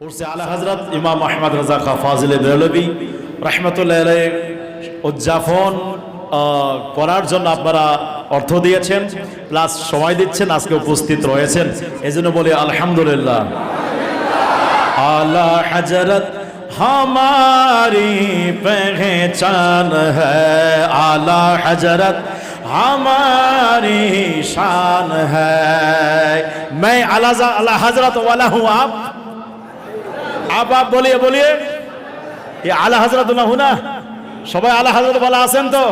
উর্সে আলা হজরত ইমাম আহমদ রাজা খা ফাজিল বেরলবি রহমতুল্লাহ আলাই উদযাপন আহ, করার জন্য আপনারা অর্থ দিয়েছেন প্লাস সময় দিচ্ছেন আজকে উপস্থিত রয়েছেন এই জন্য বলি আলহামদুলিল্লাহ আলা হজরত हमारी पहचान है आला हजरत हमारी शान है मैं आला आला हजरत वाला हूँ आप आप आप बोलिए बोलिए ये आला हजरत না হুনা সবাই আলা হজরত বলা আছেন তো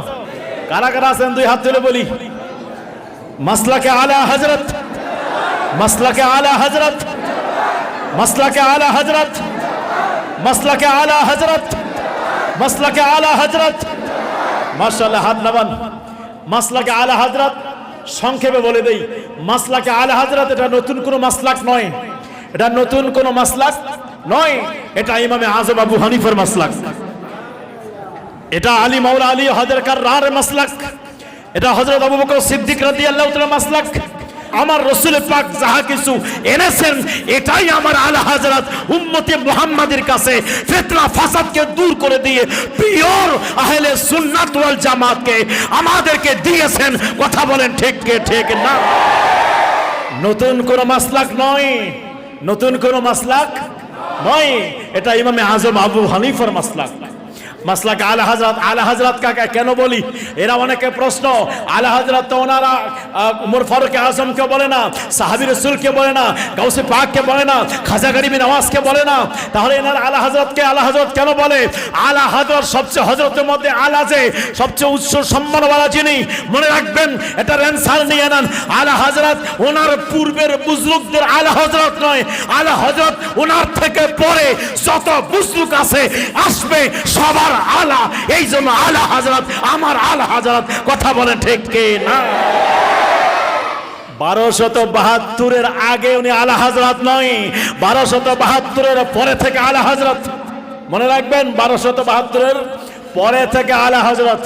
কারা কারা আছেন দুই হাত তুলে বলি মাসলাকে আলা হজরত মাসলাকে আলা হজরত মাসলাকে আলা হজরত মাসলাকে আলা হজরত মাসলাকে আলা হজরত মাশাআল্লাহ হাত নামান মাসলাকে আলা হজরত সংক্ষেপে বলে দেই মাসলাকে আলা হজরত এটা নতুন কোনো মাসলাক নয় এটা নতুন কোনো মাসলাক নয়, এটা ইমামে আজম আবু হানিফার মাসলাক। এটা আলী মাওলা আলী হজরকার রার মাসলাক। এটা হজরত আবু বকর সিদ্দিক রাদিয়াল্লাহু তাআলা মাসলাক। আমার রসুল পাক যাহা কিছু এনেছেন, এটাই আমার আল হাজরাত উম্মতে মুহাম্মাদের কাছে ফিতনা, ফাসাদকে দূর করে দিয়ে পিওর আহলে সুন্নাত ওয়াল জামাতকে আমাদেরকে দিয়েছেন। কথা বলেন ঠিক কে ঠিক না? নতুন কোন মাসলাক নয়, নতুন কোন মাসলাক নয় এটা ইমামে আজম আবু হানিফার মাসলাক। মাসলাক আলা হজরত আলা হজরত কাকে কেন বলি? এরা অনেকে প্রশ্ন, আলা হজরত তো ওনারা উমর ফারুক আজমকে বলে না, সাহাবি রসুলকে বলে না, গাউসে পাককে বলে না, খাজা গরিবী নওয়াজকে বলে না। তাহলে এনারা আলা হজরতকে আলা হজরত কেন বলে? আলা হজরত সবচেয়ে হজরতের মধ্যে আলা যে, সবচেয়ে উচ্চ সম্মানওয়ালা যিনি, মনে রাখবেন এটা রেনসার নিয়ে নেন। আলা হজরত ওনার পূর্বের বুজরুকদের আলা হজরত নয়, আলা হজরত ওনার থেকে পরে যত বুজরুক আছে, আসবে, সবার আলা, এই জন্য আলা হাজরত, আমার আলা হাজরত, কথা বলে ঠিক কে না? বারোশত বাহাত্তরের আগে উনি আলা হাজরত নয় বারোশত বাহাত্তরের পরে থেকে আলা হাজরত। মনে রাখবেন বারোশত বাহাত্তরের পরে থেকে আলা হজরত।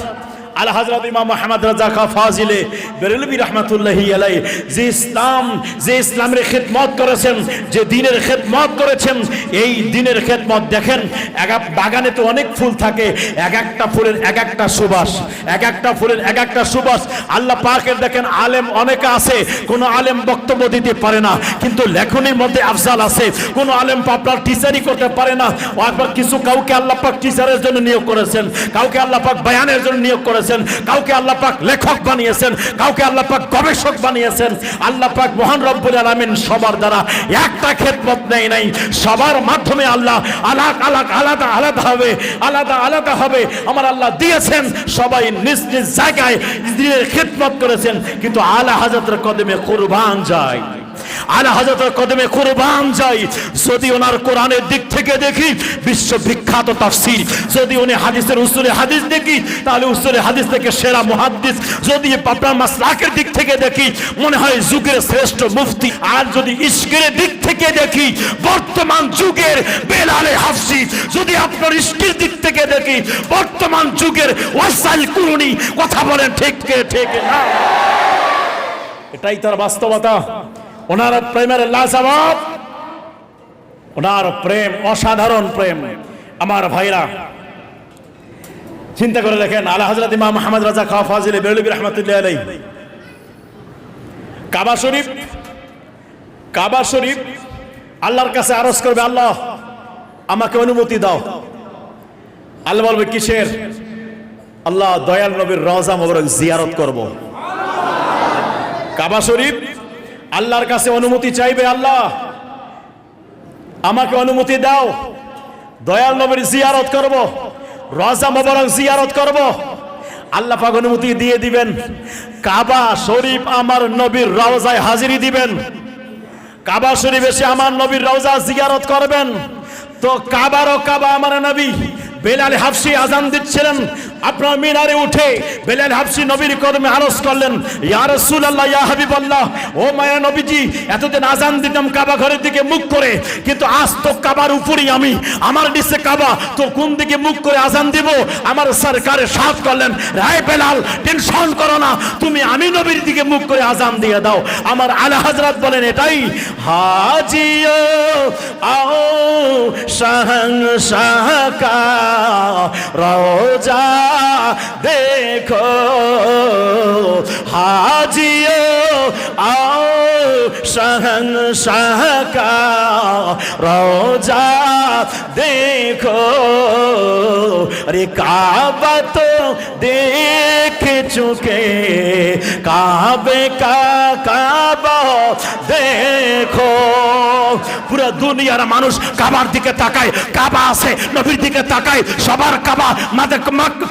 আলা হজরত ইমাম মোহাম্মদ রাজা খা ফাজিলে বেরলবি রহমতুল্লাহি আলাই যে ইসলাম, যে ইসলামের খেদমত করেছেন, যে দিনের খেদমত করেছেন, এই দিনের খেদমত দেখেন, এক বাগানে তো অনেক ফুল থাকে, এক একটা ফুলের এক একটা সুবাস, এক একটা ফুলের এক একটা সুবাস। আল্লাহ পাকের দেখেন আলেম অনেকে আছে, কোনো আলেম বক্তব্য দিতে পারে না, কিন্তু লেখনের মধ্যে আফজাল আছে, কোনো আলেম আপনার টিচারই করতে পারে না। কিছু কাউকে আল্লাহ পাক টিচারের জন্য নিয়োগ করেছেন, কাউকে আল্লাহ পাক বয়ানের জন্য নিয়োগ করেছেন। কাউকে আল্লাহ পাক লেখক বানিয়েছেন, কাউকে আল্লাহ পাক গবেষক বানিয়েছেন, আল্লাহ পাক মহান রব্বুল আলামিন সবার দ্বারা একটা খেদমত নেই নাই। সবার মাধ্যমে আল্লাহ আলাক আলাক, আলাদা আলাদা হবে, আলাদা আলাদা হবে। আমার আল্লাহ দিয়েছেন, সবাই নিজ নিজ জায়গায় দিনের খেদমত করেছেন, কিন্তু আলা হাজরতের কদমে কুরবান যায়। আলা হাজরতের কদমে কুরবান যাই, যদি ওনার কোরআনের দিক থেকে দেখি, বিশ্ববিখ্যাত তাফসীর। যদি উনি হাদিসের উসুলে হাদিস দেখি, তাহলে উসুলে হাদিস থেকে সেরা মুহাদ্দিস। যদি আপনার মাসলাকের দিক থেকে দেখি, মনে হয় যুগের শ্রেষ্ঠ মুফতি। আর যদি ইশকের দিক থেকে দেখি, বর্তমান যুগের বেলালে হাফসি। যদি আপনার ইশকের দিক থেকে দেখি, বর্তমান যুগের ওয়াসাইল কুরুনি। কথা বলেন ঠিক ঠিক এটাই তার বাস্তবতা। ওনার প্রেমের লাজবাব, ওনার প্রেম, অসাধারণ প্রেম। আমার ভাইরা, চিন্তা করে দেখেন, আলা হজরত ইমাম মোহাম্মদ রাজা খা ফাজিল বেরলবি রহমতুল্লাহ আলাই কাবা শরীফ কাবা শরীফ, আল্লাহর কাছে আরজ করবে, আল্লাহ, আমাকে অনুমতি দাও। আল্লাহ বলবে, কিসের? আল্লাহ দয়াল নবীর রওজা মোবারক জিয়ারত করব। কাবা শরীফ আল্লাহর কাছে অনুমতি চাইবে আল্লাহ। আমাকে অনুমতি দাও। দয়াল নবীর জিয়ারত করব। রজা মোবারক জিয়ারত করব। আল্লাহ পাক অনুমতি দিয়ে দিবেন। কাবা শরীফ আমার নবীর রওজায় হাজিরি দিবেন। কাবা শরীফ এসে আমার নবীর রওজা জিয়ারত করবেন। তো কাবারও কাবা আমার নবী বেলাল হাফসি আজান দিচ্ছিলেন। আপনার মিনারে উঠে বেলাল হাফসি নবীর কদমে আরজ করলেন, ইয়া রাসূলুল্লাহ, ইয়া হাবিবাল্লাহ, ও মায়া নবীজি, এতদিন আজান দিতাম কাবা ঘরের দিকে মুখ করে, কিন্তু আজ তো কাবার উপরেই আমি, আমার নিচে কাবা, তো কোন দিকে মুখ করে আজান দিব? আমার সরকারে সাফ করলেন, রায় বেলাল, টেনশন করো না, তুমি আমি নবীর দিকে মুখ করে আজান দিয়ে দাও। আমার আলা হাজরাত বলেন, এটাই হাজিও, আও সাহ শাহ কা রওজা দেখো হাজিও আও সহন সহকা রোজা দেখো রে কাবত দেখ চুকে কাবে কা দুনিয়ার মানুষ কাবার দিকে তাকায়, কাবা আছে, নবীর দিকে তাকায়, সবার কাবা মাদের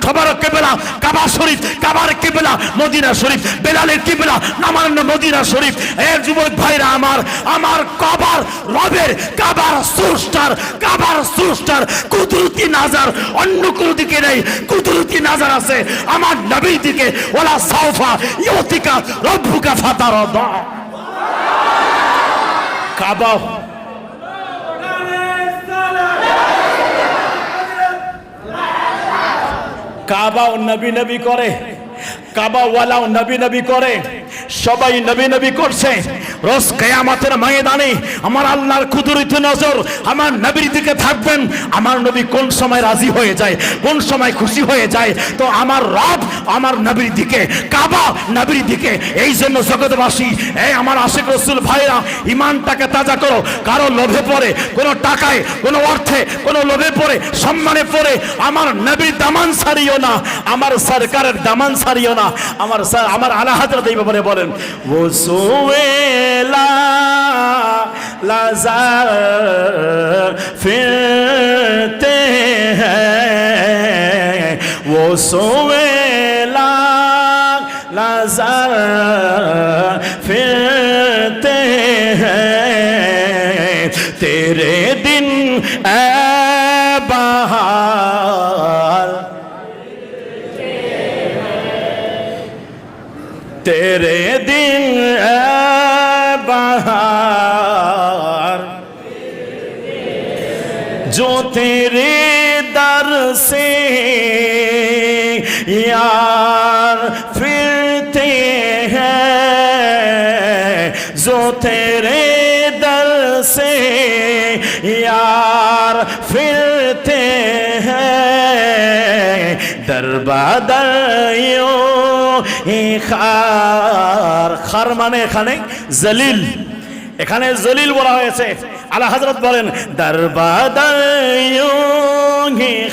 সবার কেবেলা, কাবা শরীফ, কাবার কেবেলা, মদিনা শরীফ, বেলালের কেবেলা নামান্য মদিনা শরীফ। এর যুবক ভাইরা আমার আমার কাবার রবের কাবার সুস্টার কাবার সুস্টার কুদরতি নাজার, অন্য কোনো দিকে নেই, কুদরতি নাজার আছে। আমার নবীর দিকে, ওলা সাউফা, ইয়তিকা, রব্বুকা ফাতার কাবা কাবাও নবী নবী করে কাবাওয়ালাও নবী নবী করে সবাই নবী নবী করছে রোজ কেয়ামতের ময়দানে আমার আল্লাহর কুদরতি নজর আমার নবীর দিকে থাকবেন। আমার নবী কোন সময় রাজি হয়ে যায়, কোন সময় খুশি হয়ে যায়, তো আমার রব আমার নবীর দিকে, কাবা নবীর দিকে। এই জন্য জগৎবাসী, এই আমার আশেক রসুল ভাইরা ইমানটাকে তাজা করো। কারও লোভে পড়ে, কোনো টাকায়, কোনো অর্থে, কোনো লোভে পড়ে, সম্মানে পড়ে, আমার নবীর দামান সারিও না, আমার সরকারের দামান সারিও না। আমার স্যার আমার আলা হাজরত এই ব্যাপারে বলেন ও لا لازال فرتے ہیں وہ سوئے لا لازال فرتے ہیں यार फिरते हैं जो तेरे दर से यार फिरते हैं दर বাদর খার খার মানে এখানে জলিল এখানে জলিল বলা হয়েছে আলা হজরত বলেন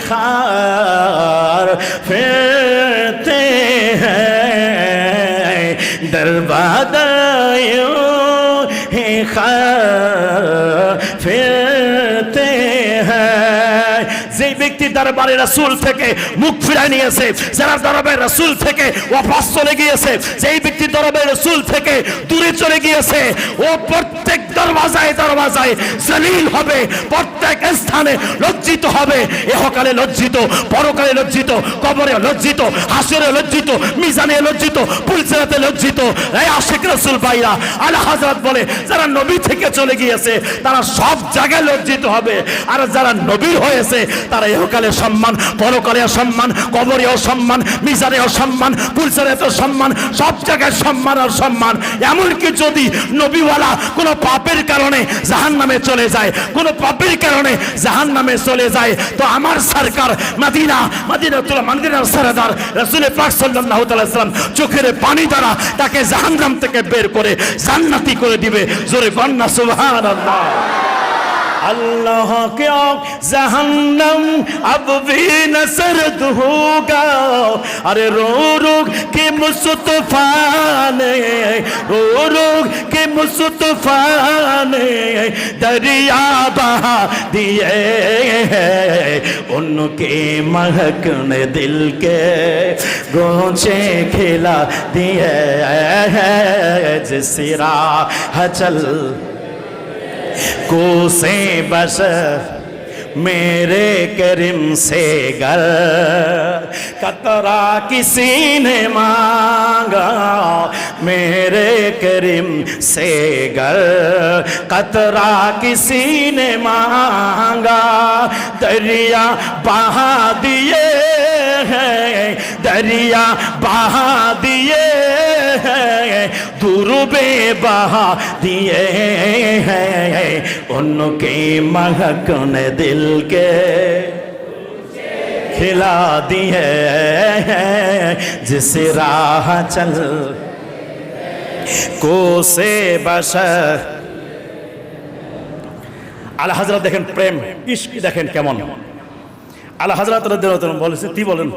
খার ফিরতে হ্যাঁ। দরবাদর খার ফিরতে হ্যাঁ। ব্যক্তি দরবারে রাসূল থেকে মুখ ফিরায় নিয়েছে, যারা দরবারে রাসূল থেকে ওয়াপাস চলে গিয়েছে, যেই ব্যক্তি দরবারে রাসূল থেকে দূরে চলে গিয়েছে। ও প্রত্যেক দরওয়াজায় দরওয়াজায় জলিল হবে, প্রত্যেক স্থানে লজ্জিত হবে। এহকালে লজ্জিত, পরকালে লজ্জিত, কবরে লজ্জিত, হাসরে লজ্জিত, মিজানে লজ্জিত পুলসেরাতে লজ্জিত। এই আশেক রাসূল ভাইরা, আলা হযরত বলে, যারা নবী থেকে চলে গিয়েছে, তারা সব জায়গায় লজ্জিত হবে। আর যারা নবীর হয়েছে, তারা এহকালে সম্মান, পরকালে সম্মান কবরেও সম্মান মিজানেও সম্মান পুলসেরাতেও সম্মান, সব জায়গায় সম্মান আর সম্মান। এমনকি যদি নবীওয়ালা কোনো পাপের কারণে জাহান নামে চলে যায়, কোনো পাপের কারণে জাহান নামে চলে যায়, তো আমার সরকার মাদিনা, মাদিনাতুল মাদিনার সরদার রাসূল পাক সাল্লাল্লাহু তাআলা সাল্লাম চোখের পানি দ্বারা তাকে জাহান্নাম থেকে বের করে জান্নাতি করে দিবে। জোরে কন্যা সুবহানাল্লাহ। اللہ کیا زہنم اب بھی نسرد ہوگا ارے رو روک کی مصطفیٰ نے، رو روک کے مصطفیٰ نے دریا بہا دیے ان کے مہک نے دل کے گونچے کھلا دیے جسرا ہچل کوسیں بشر میرے کرم سے گر۔ قطرہ کسی نے مانگا میرے کرم سے گر۔ قطرہ کسی نے مانگا دریا بہا دیئے ہیں۔ دریا بہا دیئے ہیں۔ দুরুবে বাহা দিয়ে উনকে महकन दिल के खिला दिए जिस राह चल কোসে বাসা আল্লাহ হাজরা দেখেন প্রেম ইস্ক দেখেন কেমন আল্লাহ হাজরাত বলেছে কি বলেন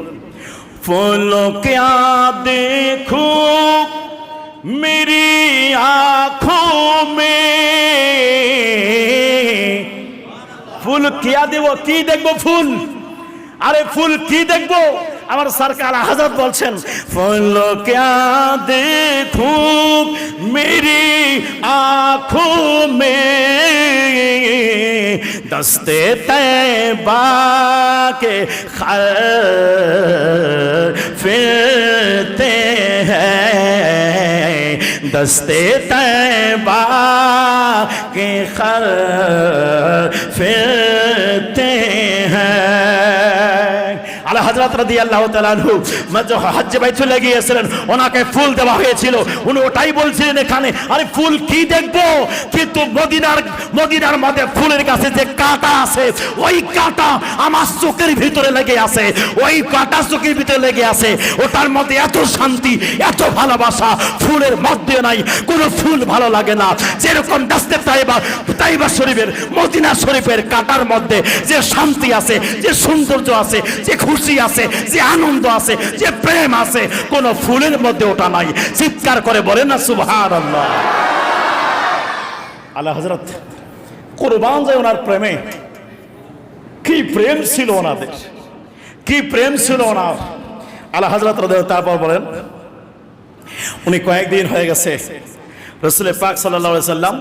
ফুলো क्या देखो मेरी आंखों में ফুল কিয়া দেব কি দেখবো ফুল আরে ফুল কি দেখবো আমার সরকার হাজরত বলছেন ফুল क्या देखूं मेरी आंखों में دستے طیبہ کے خلفتے ہیں۔ دستے طیبہ کے خلفتے پھرتے হজরত রাদি আল্লাহ তালু হজ্জে ভাই চলে গিয়েছিলেন। ওনাকে ফুল দেওয়া হয়েছিল। উনি ওটাই বলছিলেন এখানে, আরে ফুল কি দেখব? কিন্তু মদিনার মদিনার মধ্যে ফুলের কাছে যে কাঁটা আছে, ওই কাঁটা আমার চোখের ভিতরে লেগে আছে। ওই কাঁটা চোখের ভিতরে লেগে আছে। ওটার মধ্যে এত শান্তি, এত ভালোবাসা, ফুলের মধ্যে নাই। কোনো ফুল ভালো লাগে না। যেরকম দাস্তে তাইবা তাইবা শরীফের, মদিনা শরীফের কাঁটার মধ্যে যে শান্তি আছে, যে সৌন্দর্য আছে, যে খুশি আছে যে আনন্দ আছে, যে প্রেম আছে, কোন ফুলের মধ্যে ওটা নাই। চিৎকার করে বলে না সুভার আল্লাহ আল্লাহ হজরত কোরবান যায় ওনার প্রেমে। কি প্রেম ছিল ওনাদের। কি প্রেম ছিল ওনার। আল্লাহ হজরত তারপর বলেন, উনি কয়েকদিন হয়ে গেছে রসুলের পাক সাল্লা সাল্লাম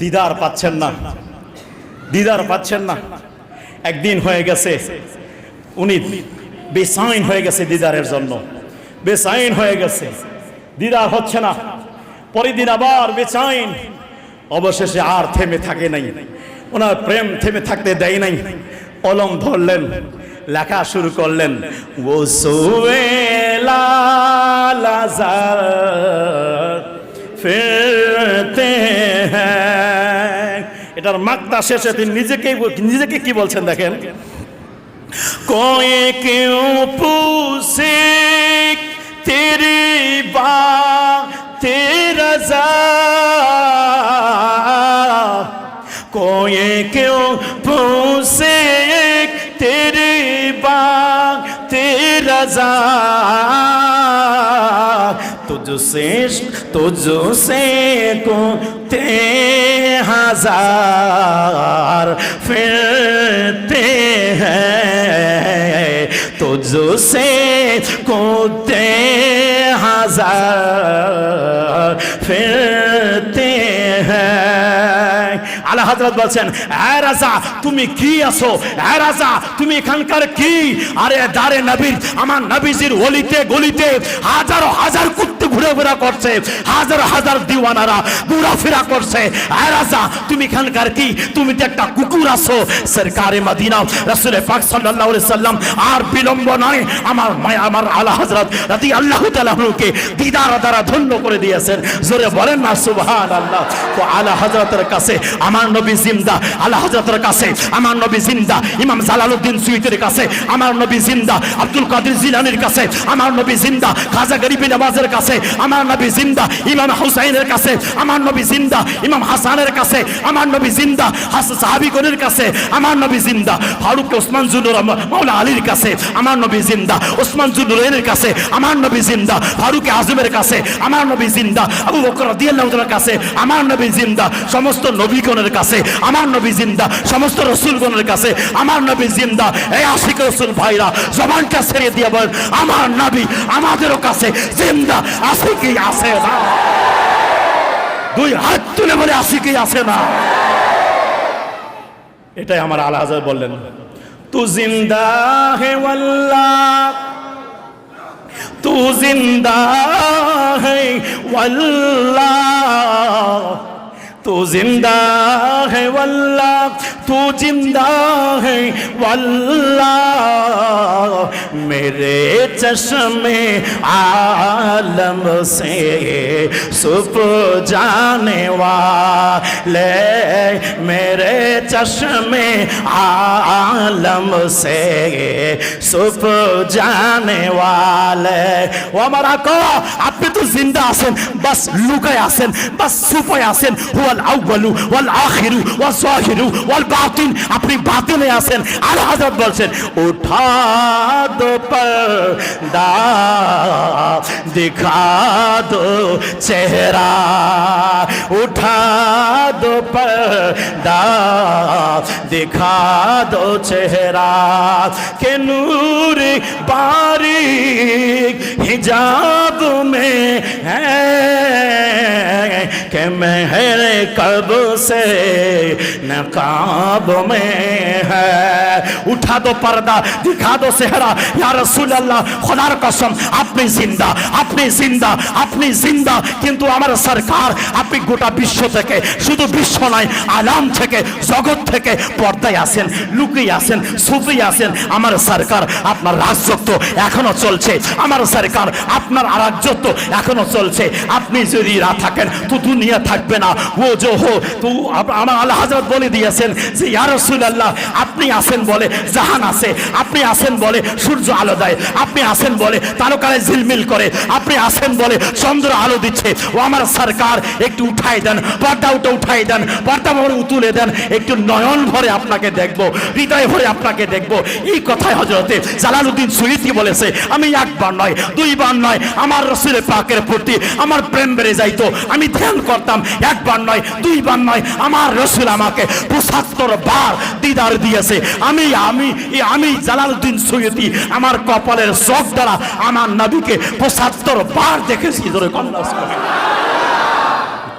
দিদার পাচ্ছেন না। দিদার পাচ্ছেন না। একদিন হয়ে গেছে, উনি বেসাইন হয়ে গেছে দিদারের জন্য। বেসাইন হয়ে গেছে। দিদার হচ্ছে না। পরের আবার বেচাইন অবশেষে আর থেমে থাকে নাই। ওনার প্রেম থেমে থাকতে দেয় নাই। কলম ধরলেন, লেখা শুরু করলেন ও এটার মাকতা শেষে তিনি নিজেকে নিজেকে কি বলছেন দেখেন? कोई क्यों पूछे तेरी बात तेरा जा कोई क्यों पूछे तेरी बात तेरा जा तुझसे तुझसे को ঘুরতে হাজার, ফিরতে হ্যাঁ জো সে কুদতে হাজার, ফিরতে হ্যাঁ আলা হজরত বলছেন হ্যাঁ রাজা, তুমি কি আছো? হ্যাঁ রাজা, তুমি এখানকার কি? আরে দারে নবীর, আমার নবীজির গলিতে গলিতে হাজারো হাজার কুত্তা ঘুরে ঘুরা করছে, হাজার হাজার দিওয়ানারা ঘোরাফেরা করছে। হ্যাঁ রাজা, তুমি এখানকার কি? তুমি তো একটা কুকুর আছো। সরকারে মদিনা, রাসূলের পাক সাল্লাল্লাহু আলাইহি সাল্লাম, আর বিলম্ব নয়, আমার মায়া, আমার আলা হযরত রাদি আল্লাহ তাআলাকে দিদার দ্বারা ধন্য করে দিয়েছেন। জোরে বলেন না, সুবহানাল্লাহ। তো আলা হযরতের কাছে, আমার নবী জিন্দা আল্লাহ হযরতের কাছে, আমার নবী জিন্দা, ইমাম জালালউদ্দিন সুয়ুতির কাছে, আমার নবী জিন্দা, আব্দুল কাদের জিলানির কাছে, আমার নবী জিন্দা, খাজা গরিবি নওয়াজের কাছে আমার নবী জিন্দা ইমাম হুসাইনের কাছে আমার নবী জিন্দা ইমাম হাসানের কাছে আমার নবী জিন্দা হাস সাহাবিগণের কাছে আমার নবী জিন্দা ফারুক ওসমান জুনুর মাওলা আলীর কাছে আমার নবী জিন্দা ওসমান জুনুরের কাছে আমার নবী জিন্দা ফারুক আজমের কাছে আমার নবী জিন্দা আবু বকর রাদিয়াল্লাহু কাছে আমার নবী জিন্দা সমস্ত নবীগণের কাছে আমার নবী জিন্দা সমস্ত রসুলগণের কাছে আমার নবী জিন্দা এই আশিক রসুল ভাইরা জবানটা ছেড়ে দিয়ে বলেন আমার নবী আমাদেরও কাছে জিন্দা আছে কি আছে না। দুই হাত তুলে বলে আসি কি আছে না। এটাই আমার আল্লাহ হাজার বললেন। তু জিন্দা হে ওয়াল্লাহ তু জিন্দা হে ওয়াল্লাহ تو زندہ ہے واللہ، تو زندہ ہے واللہ۔ میرے چشم عالم سے سپ جانے والے، میرے چشم عالم سے سپ جانے والے۔ وہ مرا کو آپ پہ تو زندہ آسن بس লুকায় آسن بس সুপায় آسن ہوا ওয়াল আপনি বাতিলে আছেন। আর হাজার বলছেন ওঠা দেখা দো চেহারা, উঠা দো দেখা দো চেহারা, কেনু बारीक हिजाब में है कि महर कब से नकाब में है उठा दो पर्दा दिखा दो सेहरा या रसूल अल्लाह খোদার কসম আপনি জিন্দা আপনি জিন্দা আপনি জিন্দা কিন্তু আমার সরকার আপনি গোটা বিশ্ব থেকে শুধু বিশ্ব নয় আলাম থেকে জগৎ থেকে পর্দায় আসেন লুকিয়ে আসেন সুফি আসেন আমার সরকার, আপনার রাজত্ব এখনও চলছে। আমার সরকার, আপনার রাজত্ব এখনও চলছে। আপনি যদি না থাকেন, তো দুনিয়া থাকবে না। ও যে হো, তো আমার আল্লাহ হাজরত বলে দিয়েছেন যে, ইয়া রাসূলুল্লাহ, আপনি আসেন বলে জাহান আছে। আপনি আসেন বলে সূর্য আলো দেয়। আপনি আসেন বলে তারকারে ঝিলমিল করে। আপনি আসেন বলে চন্দ্র আলো দিচ্ছে। ও আমার সরকার, একটু উঠাই দেন, পর্দা উঠে উঠাই দেন, পর্দা তুলে দেন, একটু নয়ন ভরে আপনাকে দেখব, হৃদয় ভরে আপনাকে দেখব। এই কথায় হজরতে জালালউদ্দিন সুইতি বলেছে, আমি একবার নয়, দুইবার নয়, আমার রসুলের পাকের প্রতি আমার প্রেম বেড়ে যাইতো। আমি ধ্যান করতাম, একবার নয়, দুইবার নয়, আমার রসুল আমাকে পঁচাত্তর বার দিদার দিয়েছে। আমি আমি আমি জালালউদ্দিন সৈয়দি আমার কপালের চোখ দ্বারা আমার নবীকে পঁচাত্তর বার দেখেছি ধরে কন্যা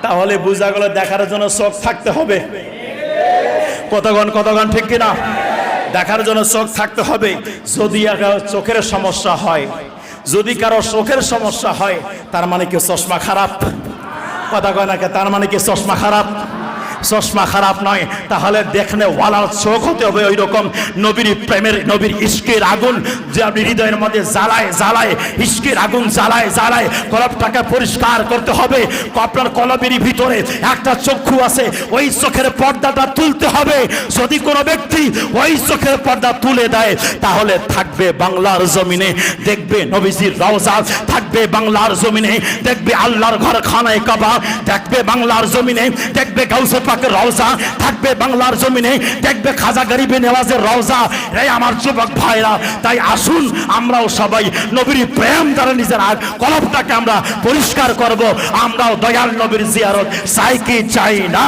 তাহলে বোঝা গেল দেখার জন্য চোখ থাকতে হবে। কতক্ষণ কতগণ, ঠিক কিনা? দেখার জন্য চোখ থাকতে হবে। যদি চোখের সমস্যা হয়, যদি কারও চোখের সমস্যা হয়, তার মানে কি চশমা খারাপ? কথা কয় না তার মানে কি চশমা খারাপ? চশমা খারাপ নয়, তাহলে দেখনে ওয়ালার চোখ হতে হবে ওই রকম নবীর প্রেমের, নবীর ইস্কের আগুন যে আপনি হৃদয়ের মধ্যে জ্বালায় জ্বালায় ইস্কের আগুন জ্বালায় জ্বালায়, কলপটাকে পরিষ্কার করতে হবে। আপনার কলবের ভিতরে একটা চক্ষু আছে, ওই চোখের পর্দাটা তুলতে হবে। যদি কোনো ব্যক্তি ওই চোখের পর্দা তুলে দেয়, তাহলে থাকবে বাংলার জমিনে, দেখবে নবীজির রওজা, থাকবে বাংলার জমিনে, দেখবে আল্লাহর ঘর খানায় কাবা, দেখবে বাংলার জমিনে, দেখবে গাউসে পাকের রওজা থাকবে বাংলার জমিনে, দেখবে খাজা গরিবে নেওয়াজের রওজা। এই আমার যুবক ভাইরা, তাই আসুন, আমরাও সবাই নবীর প্রেম দ্বারা নিজের আগ কলপটাকে আমরা পরিষ্কার করব। আমরাও দয়াল নবীর জিয়ারত, চাই কি চাই না।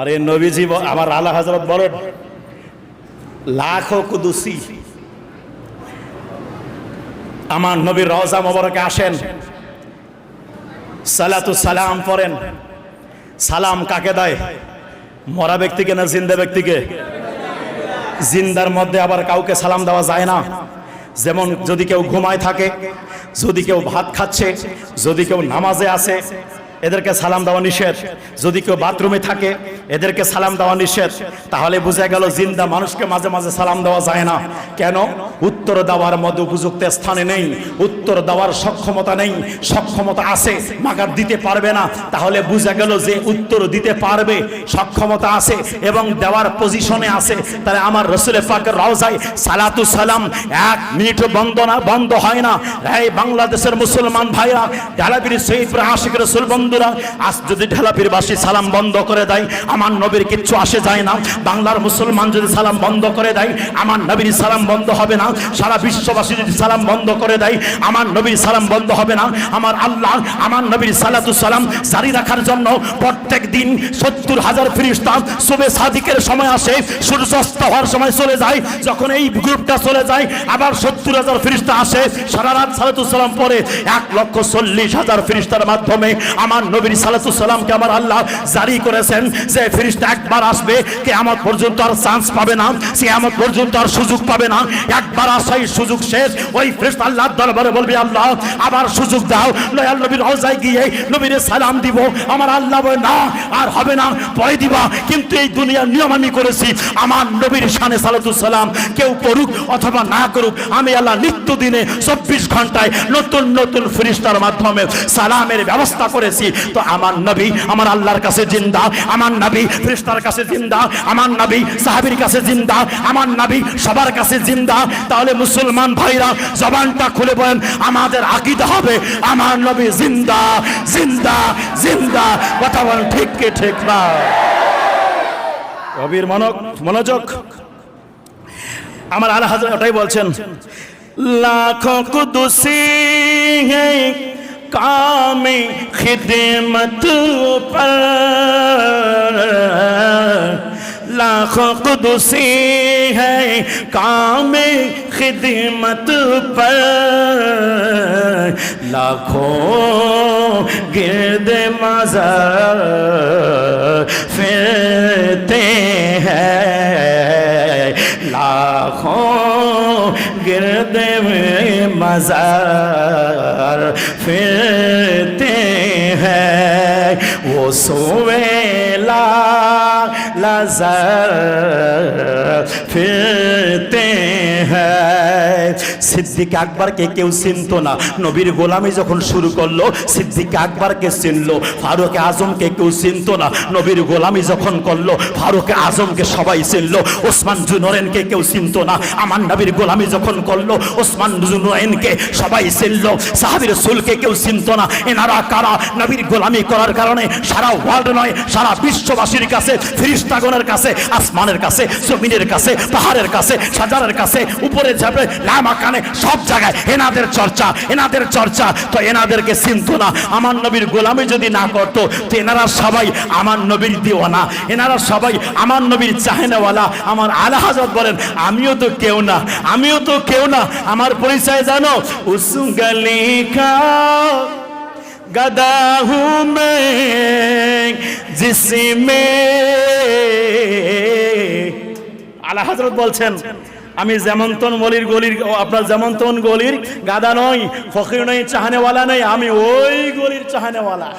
আরে নবীজি আমার আলা হজরত বলেন, লাখো কুদুসি, আমার নবীর রওজা মোবারকে আসেন, সালাতু সালাম পড়েন সালাম কাকে দেয়? মরা ব্যক্তিকে না জিন্দা ব্যক্তিকে? জিন্দার মধ্যে আবার কাউকে সালাম দেওয়া যায় না। যেমন যদি কেউ ঘুমায় থাকে, যদি কেউ ভাত খাচ্ছে, যদি কেউ নামাজে আছে এদেরকে সালাম দেওয়া নিষেধ। যদি কেউ বাথরুমে থাকে, এদেরকে সালাম দেওয়া নিষেধ। তাহলে বোঝা গেল জিন্দা মানুষকে মাঝে মাঝে সালাম দেওয়া যায় না। কেন? উত্তর দেওয়ার মধ্যে উপযুক্ত স্থানে নেই। উত্তর দেওয়ার সক্ষমতা নেই। সক্ষমতা আছে, মাগার দিতে পারবে না। তাহলে বোঝা গেল যে উত্তর দিতে পারবে, সক্ষমতা আছে এবং দেওয়ার পজিশনে আছে। তাহলে আমার রসুল পাকের রওজায় সালাতু সালাম এক মিনিট বন্ধ না, বন্ধ হয় না। এই বাংলাদেশের মুসলমান ভাইরা ঢালাপির শহীদ, আশিক রসুল বন্ধুরা, আজ যদি ঢালাপির বাসী সালাম বন্ধ করে দেয়, আমার নবীর কিচ্ছু আসে যায় না। বাংলার মুসলমান যদি সালাম বন্ধ করে দেয়, আমার নবীর সালাম বন্ধ হবে না। সারা বিশ্ববাসী যদি সালাম বন্ধ করে দেয়, আমার নবীর সালাম বন্ধ হবে না। আমার আল্লাহ, আমার নবীর সালাতু সালাম জারি রাখার জন্য প্রত্যেক দিন সত্তর হাজার ফিরিস্তা শুভে সাদিকের সময় আসে, সূর্যাস্ত হওয়ার সময় চলে যায়। যখন এই গ্রুপটা চলে যায়, আবার সত্তর হাজার ফিরিস্তা আসে। সারা রাত সালাতু সালাম পরে এক লক্ষ চল্লিশ হাজার ফিরিস্তার মাধ্যমে আমার আমার নবীর সালাতু সালামকে আমার আল্লাহ জারি করেছেন। যে ফেরেশতা একবার আসবে, কিয়ামত পর্যন্ত আর চান্স পাবে না। কিয়ামত পর্যন্ত আর সুযোগ পাবে না। একবার আসাই সুযোগ শেষ। ওই ফেরেশতা আল্লাহর দরবারে বলবে, আল্লাহ, আবার সুযোগ দাও। দয়াল নবীর রওজায় গিয়ে নবীর সালাম দিব। আমার আল্লাহ বলে, না, আর হবে না। পরে দিবা। কিন্তু এই দুনিয়ার নিয়ম আমি করেছি। আমার নবীর শানে সালাতু সালাম কেউ করুক অথবা না করুক, আমি আল্লাহ নিত্য দিনে চব্বিশ ঘন্টায় নতুন নতুন ফিরিস্তার মাধ্যমে সালামের ব্যবস্থা করেছি। তো আমার নবী আমার আল্লাহর কাছে জিন্দা, আমার নবী ফিরিস্তার কাছে জিন্দা, আমার নবী সাহাবির কাছে জিন্দা, আমার নবী সবার কাছে জিন্দা। তাহলে মুসলমান ভাইরা, জবানটা খুলে বলেন, আমাদের আকিদা হবে আমার নবী জিন্দা জিন্দা জিন্দা। কথা বলেন, ঠিক কে ঠিক না? কবির মনক, মনোযোগ। আমার আল্লাহ হাজার ওটাই বলছেন, লাখো কুদুসি है کام خدمت پر۔ لاکھوں قدسی ہے کام خدمت پر۔ لاکھوں گرد مزار پھرتے ہیں۔ لاکھوں गिरद में मजार फिरते हैं वो सोवेला लजर फिरते हैं সিদ্দিক আকবরকে কেউ চিনত না নবীর গোলামি যখন শুরু করলো সিদ্দিক আকবরকে চিনলো ফারুক আজমকে কেউ চিনত না নবীর গোলামি যখন করলো ফারুক আজমকে সবাই চিনলো ওসমান জুনরেনকে কেউ চিনত না আমার নবীর গোলামি যখন করল। ওসমান জুনরেনকে সবাই চিনলো। সাহাবির সুলকে কেউ চিনত না। এনারা কারা? নবীর গোলামি করার কারণে সারা ওয়ার্ল্ড নয়, সারা বিশ্ববাসীর কাছে, ফিরিস্তাগণের কাছে, আসমানের কাছে, জমিনের কাছে, পাহাড়ের কাছে, সাজারের কাছে, উপরে যাবে, লামা কানে, সব জায়গায় এনাদের চর্চা এনাদের চর্চা। তো এনাদেরকে চিনত না। আমার নবীর গোলামি যদি না করতো, তো এনারা সবাই আমার নবীর দিওয়ানা। এনারা সবাই আমার নবীর চাহেনাওয়ালা আমার আলা হাজত বলেন, আমিও তো কেউ না। আমিও তো কেউ না। আমার পরিচয় জানো? উসু গলিখা গদা হু মে জিসমে। আলা হজরত বলছেন, আমি যেমনতন গলির গলির আপনার যেমনতন গলির গাদা নই, ফকির নই, চাহানেওয়ালা নই, আমি ওই গলির চাহানেওয়ালা।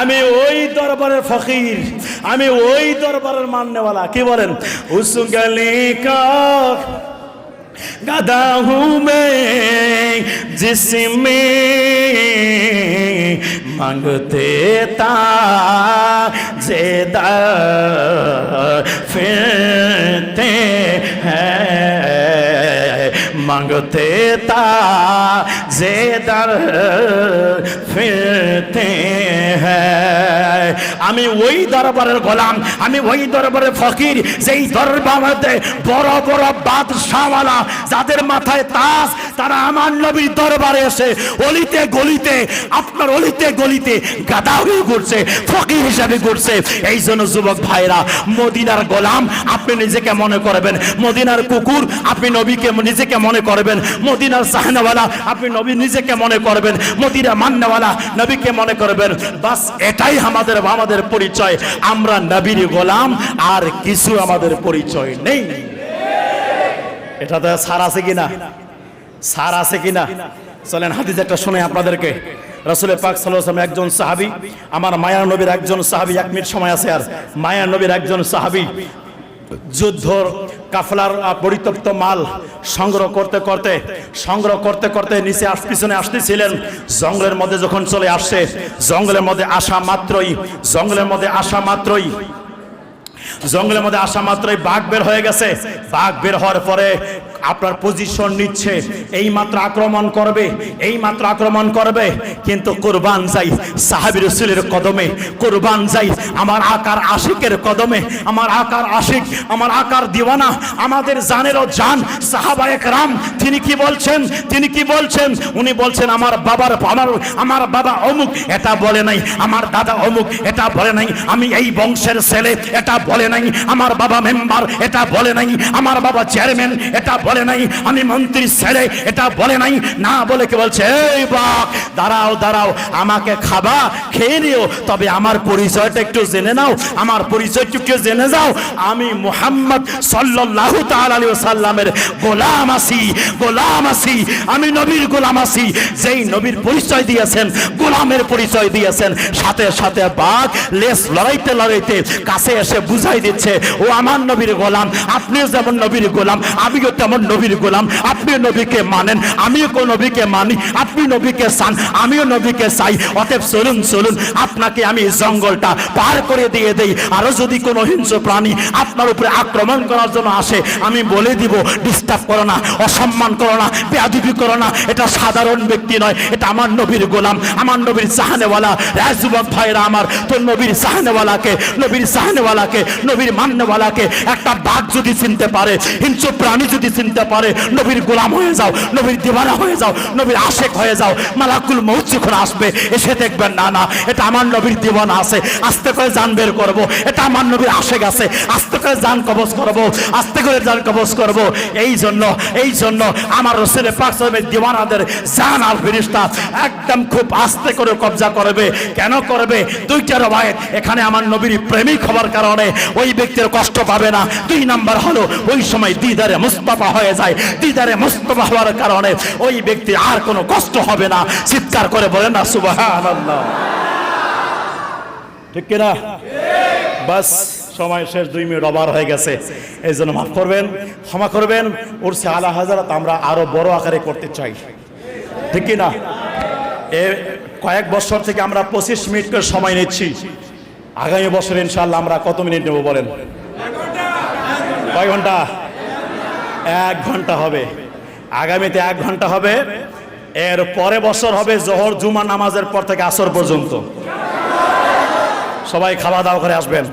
আমি ওই দরবারের ফকির, আমি ওই দরবারের মাননেওয়ালা কি বলেন? উসু गदा हूँ मैं जिसमें मांगते ता जेदा फिरते हैं मांगते ता जेदर फिरते हैं আমি ওই দরবারের গোলাম, আমি ওই দরবারের ফকির, যেই দরবারে বড় বড় বাদশাওয়ালা যাদের মাথায় তাস, তারা আমার নবীর দরবারে এসে অলিতে গলিতে, আপনার অলিতে গলিতে গাদা হয়ে ঘুরছে, ফকির হিসাবে ঘুরছে। এই জন্য যুবক ভাইরা মদিনার গোলাম, আপনি নিজেকে মনে করবেন। মদিনার কুকুর, আপনি নবীকে নিজেকে মনে করবেন। মদিনার সাহানাওয়ালা, আপনি নবী নিজেকে মনে করবেন। মদিনা মান্নাওয়ালা, নবীকে মনে করবেন। বাস এটাই আমাদের আমাদের পরিচয়। আমরা নবীর গোলাম, আর কিছু আমাদের পরিচয় নেই। এটাতে সার আছে কিনা? সার আছে কিনা? চলেন, হাদিস একটা শুনে আপনাদেরকে। রসুলের পাক সাল্লাম একজন সাহাবি, আমার মায়া নবীর একজন সাহাবি, এক মিনিট সময় আছে আর। মায়া নবীর একজন সাহাবি, যুদ্ধর কাফলার পরিতপ্ত মাল সংগ্রহ করতে করতে, সংগ্রহ করতে করতে নিচে আস, পিছনে আসতেছিলেন। জঙ্গলের মধ্যে যখন চলে আসছে, জঙ্গলের মধ্যে আসা মাত্রই, জঙ্গলের মধ্যে আসা মাত্রই, জঙ্গলের মধ্যে আসা মাত্রই বাঘ বের হয়ে গেছে। বাঘ বের হওয়ার পরে আপনার পজিশন নিচ্ছে। এই মাত্র আক্রমণ করবে এই মাত্র আক্রমণ করবে। কিন্তু কোরবান যাই সাহাবি রসুলের কদমে, কোরবান যাই আমার আকার আশিকের কদমে, আমার আকার আশিক, আমার আকার দিওয়ানা, আমাদের জানেরও জান সাহাবায়ক রাম তিনি কি বলছেন? তিনি কি বলছেন? উনি বলছেন, আমার বাবার আমার আমার বাবা অমুক, এটা বলে নাই। আমার দাদা অমুক, এটা বলে নাই। আমি এই বংশের ছেলে, এটা বলে নাই। আমার বাবা মেম্বার, এটা বলে নাই। আমার বাবা চেয়ারম্যান, এটা বলে নাই, আমি মন্ত্রী ছেলে এটা বলে নাই, না বলে কে বলছে, এই বাক দাঁড়াও দাঁড়াও, আমাকে খাবা, খেয়ে নিও, তবে আমার পরিচয়টা একটু জেনে নাও, আমার পরিচয়টা একটু জেনে যাও, আমি মুহাম্মদ সাল্লাল্লাহু তাআলা আলাইহি সাল্লামের গোলাম আছি গোলাম আছি, আমি নবীর গোলাম আছি, যেই নবীর পরিচয় দিয়েছেন, গোলামের পরিচয় দিয়েছেন, সাথে সাথে বাঘ লেস লড়াইতে লড়াইতে কাছে এসে বুঝাই দিচ্ছে, ও আমার নবীর গোলাম, আপনিও যেমন নবীর গোলাম, আমিও তেমন নবীর গোলাম, আপনিও নবীকে মানেন, আমিও কোন নবীকে মানি, আপনি নবীকে চান, আমিও নবীকে চাই। অতএব চলুন চলুন, আপনাকে আমি জঙ্গলটা পার করে দিয়ে দেই। আরও যদি কোনো হিংস্র প্রাণী আপনার উপরে আক্রমণ করার জন্য আসে, আমি বলে দিব, ডিস্টার্ব করো না, অসম্মান করো না বেয়াদবি করো না, এটা সাধারণ ব্যক্তি নয়, এটা আমার নবীর গোলাম, আমার নবীর চাহানেওয়ালা রাজযুবক ভাইরা আমার, তোর নবীর চাহানেওয়ালাকে নবীর চাহানেওয়ালাকে নবীর মান্যওয়ালাকে, একটা বাঘ যদি চিনতে পারে, হিংস্র প্রাণী যদি চিনতে পারে, নবীর গোলাম হয়ে যাও, নবীর দিবানা হয়ে যাও, নবীর আশেক হয়ে যাও, মালাকুল মৌত যখন আসবে, এসে দেখবেন, না না, এটা আমার নবীর দিবানা আছে, আস্তে করে জান বের করব, এটা আমার নবীর আশেক আছে, আস্তে করে জান কবজ করব, আস্তে করে জান কবজ করব, এই জন্য এই জন্য আমার রসেল পাক সাহেবের দিওয়ানাদের জান আর ফেরিস্তা একদম খুব আস্তে করে কবজা করবে, কেন করবে? দুইটা রবায়ত, এখানে আমার নবীর প্রেমিক হওয়ার কারণে ওই ব্যক্তির কষ্ট পাবে না, দুই নাম্বার হলো, ওই সময় দিদারে মুস্তফা হয়ে যায়। দিদারে মুস্তফা হওয়ার কারণে ওই ব্যক্তির আর কোনো কষ্ট হবে না। চিৎকার করে বলে, না, সুবহানাল্লাহ। ঠিক কিনা? বাস, সময় শেষ, দুই মিনিট অবার হয়ে গেছে। এই জন্য মাফ করবেন, ক্ষমা করবেন। উর্সে আলা হাজারাত আমরা আরও বড় আকারে করতে চাই। ঠিক কিনা? এ কয়েক বছর থেকে আমরা পঁচিশ মিনিট করে সময় নিচ্ছি। আগামী বছর ইনশাল্লাহ আমরা কত মিনিট নেব বলেন? কয় ঘণ্টা? এক ঘণ্টা হবে। আগামীতে এক ঘণ্টা হবে। এর পরে বছর হবে জহর জুমা নামাজের পর থেকে আসর পর্যন্ত। সবাই খাওয়া দাওয়া করে আসবেন।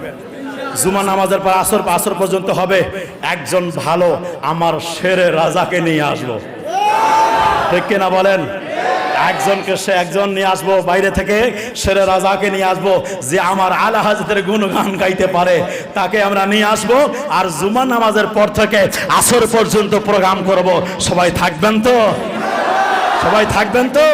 জুমা নামাজের পর আসর আসর পর্যন্ত হবে। একজন ভালো আমার শেরে রাজাকে নিয়ে আসব। ঠিক কিনা বলেন? একজনকে সে একজন নিয়ে আসব, বাইরে থেকে সেরে রাজাকে নিয়ে আসব, যে আমার আলা হাজতের গুণগান গাইতে পারে। তাকে আমরা নিয়ে আসব আর জুমা নামাজের পর থেকে আসর পর্যন্ত প্রোগ্রাম করব। সবাই থাকবেন তো? সবাই থাকবেন তো?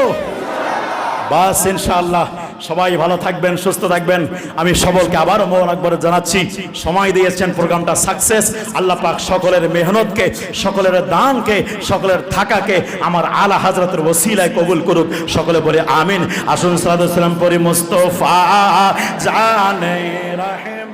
বাস ইনশাআল্লাহ। সবাই ভালো থাকবেন, সুস্থ থাকবেন। আমি সকলকে আবারও মোহন আকবর জানাচ্ছি, সময় দিয়েছেন প্রোগ্রামটা সাকসেস আল্লাহ পাক সকলের মেহনতকে, সকলের দানকে, সকলের থাকাকে আমার আলা হাজরতের ওসিলায় কবুল করুক। সকলে বলে আমিন। আসুন সালাম পরি মুস্তফা। জানে রাহে